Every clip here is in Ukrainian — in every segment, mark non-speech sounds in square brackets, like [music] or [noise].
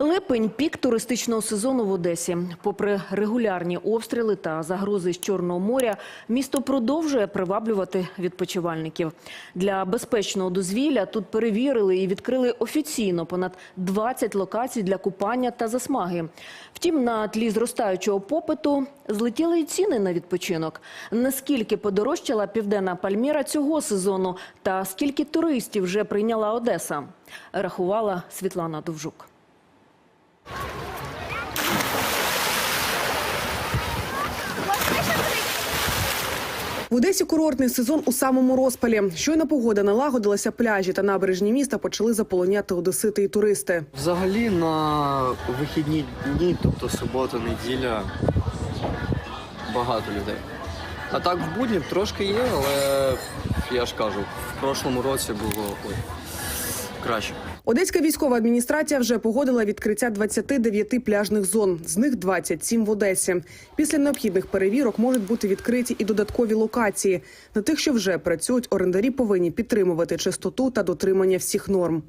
Липень пік туристичного сезону в Одесі. Попри регулярні обстріли та загрози з Чорного моря, місто продовжує приваблювати відпочивальників. Для безпечного дозвілля тут перевірили і відкрили офіційно понад 20 локацій для купання та засмаги. Втім, на тлі зростаючого попиту злетіли й ціни на відпочинок. Наскільки подорожчала південна Пальміра цього сезону, та скільки туристів вже прийняла Одеса, рахувала Світлана Довжук. В Одесі курортний сезон у самому розпалі. Щойно погода налагодилася, пляжі та набережні міста почали заполоняти одесити і туристи. Взагалі на вихідні дні, тобто субота, неділя, багато людей. А так в будні трошки є, але я ж кажу, в прошлому році було краще. Одеська військова адміністрація вже погодила відкриття 29 пляжних зон. З них 27 в Одесі. Після необхідних перевірок можуть бути відкриті і додаткові локації. На тих, що вже працюють, орендарі повинні підтримувати чистоту та дотримання всіх норм.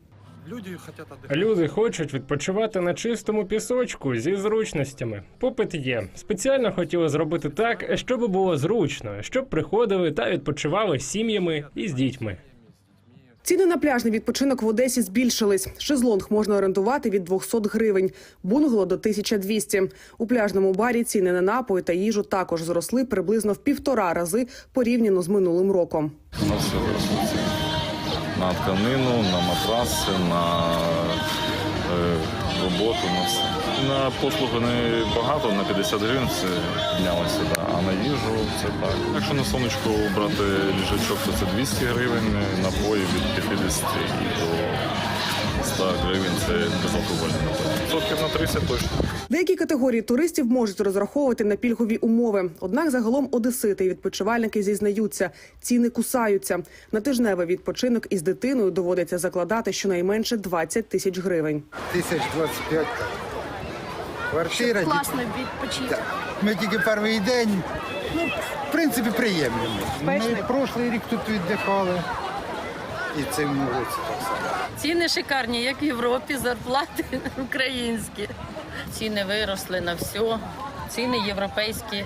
Люди хотят хочуть відпочивати на чистому пісочку зі зручностями. Попит є. Спеціально хотіли зробити так, щоб було зручно, щоб приходили та відпочивали з сім'ями і з дітьми. Ціни на пляжний відпочинок в Одесі збільшились. Шезлонг можна орендувати від 200 гривень, бунгало до 1200. У пляжному барі ціни на напої та їжу також зросли приблизно в півтора рази порівняно з минулим роком. На все виросли. На тканину, на матраси, на е, роботу, на все. На послуги не багато, на 50 гривень це піднялося, да. а на їжу це так. Якщо на сонечко брати ліжачок, то це 200 гривень, напої від 50 і до 100 гривень це безалкогольні напої. Відсотків на 30 точно. Деякі категорії туристів можуть розраховувати на пільгові умови. Однак загалом одесити і відпочивальники зізнаються, ціни кусаються. На тижневий відпочинок із дитиною доводиться закладати щонайменше 20 тисяч гривень. Тисяч 25 так. Квартира. класно відпочити. Ми тільки перший день, ну, в принципі, приємні. Ми прошлий рік тут віддихали. І цим році так само. Ціни шикарні, як в Європі, зарплати [laughs] українські. Ціни виросли на все. Ціни європейські.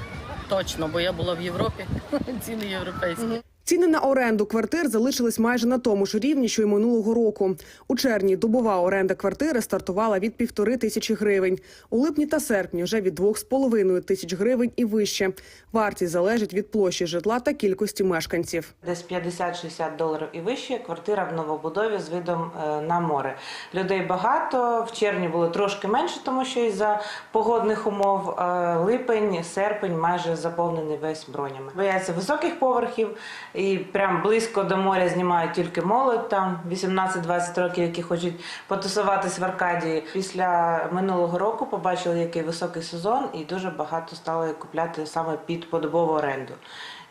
Точно, бо я була в Європі. [laughs] Ціни європейські. Ціни на оренду квартир залишились майже на тому ж рівні, що й минулого року. У червні добова оренда квартири стартувала від півтори тисячі гривень. У липні та серпні вже від двох з половиною тисяч гривень і вище. Вартість залежить від площі житла та кількості мешканців. Десь 50-60 доларів і вище. Квартира в новобудові з видом е, на море. Людей багато. В червні було трошки менше, тому що із-за погодних умов е, липень, серпень майже заповнений весь бронями. Бояться високих поверхів і прям близько до моря знімають тільки молодь, там 18-20 років, які хочуть потусуватись в Аркадії. Після минулого року побачили, який високий сезон, і дуже багато стали купляти саме під подобову оренду.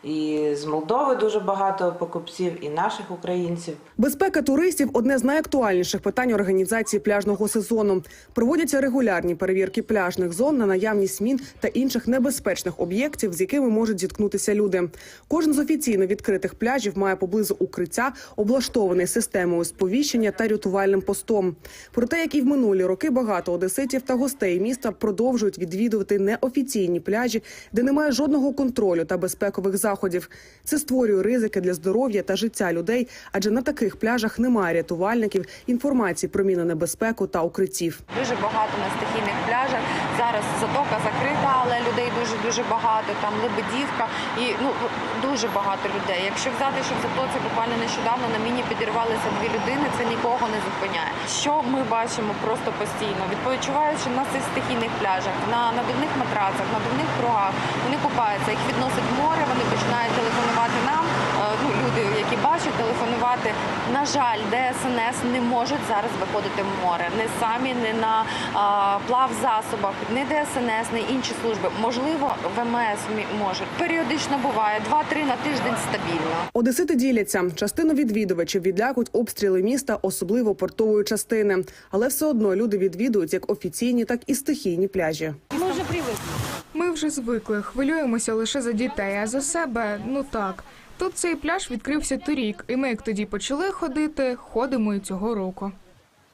І з Молдови дуже багато покупців, і наших українців. Безпека туристів одне з найактуальніших питань організації пляжного сезону. Проводяться регулярні перевірки пляжних зон на наявність мін та інших небезпечних об'єктів, з якими можуть зіткнутися люди. Кожен з офіційно відкритих пляжів має поблизу укриття, облаштований системою сповіщення та рятувальним постом. Проте, як і в минулі роки, багато одеситів та гостей міста продовжують відвідувати неофіційні пляжі, де немає жодного контролю та безпекових заходів. Це створює ризики для здоров'я та життя людей, адже на таких пляжах немає рятувальників, інформації про мінонебезпеку та укриттів. Дуже багато на стихійних пляжах. Зараз затока закрита, але людей дуже дуже багато. Там лебедівка і ну дуже багато людей. Якщо взяти, що в затоці буквально нещодавно на міні підірвалися дві людини, це нікого не зупиняє. Що ми бачимо просто постійно, відпочиваючи на цих стихійних пляжах, на надувних матрацах, надувних кругах, вони купаються, їх відносить море, вони починають телефонувати нам. е, Ну, люди, які бачать, телефонувати. На жаль, ДСНС не можуть зараз виходити в море. Не самі, не на а, плавзасобах, не ДСНС, не інші служби. Можливо, ВМС мі- можуть. Періодично буває два-три на тиждень стабільно. Одесити діляться. Частину відвідувачів відлякують обстріли міста, особливо портової частини. Але все одно люди відвідують як офіційні, так і стихійні пляжі. Ми вже звикли, хвилюємося лише за дітей, а за себе ну так. Тут цей пляж відкрився торік, і ми як тоді почали ходити, ходимо і цього року.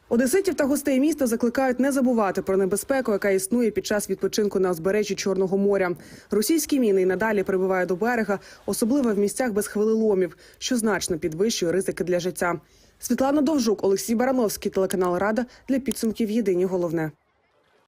Одеситів та гостей міста закликають не забувати про небезпеку, яка існує під час відпочинку на узбережжі Чорного моря. Російські міни й надалі прибувають до берега, особливо в місцях без хвилеломів, що значно підвищує ризики для життя. Світлана Довжук, Олексій Барановський, телеканал Рада для підсумків Єдині головне.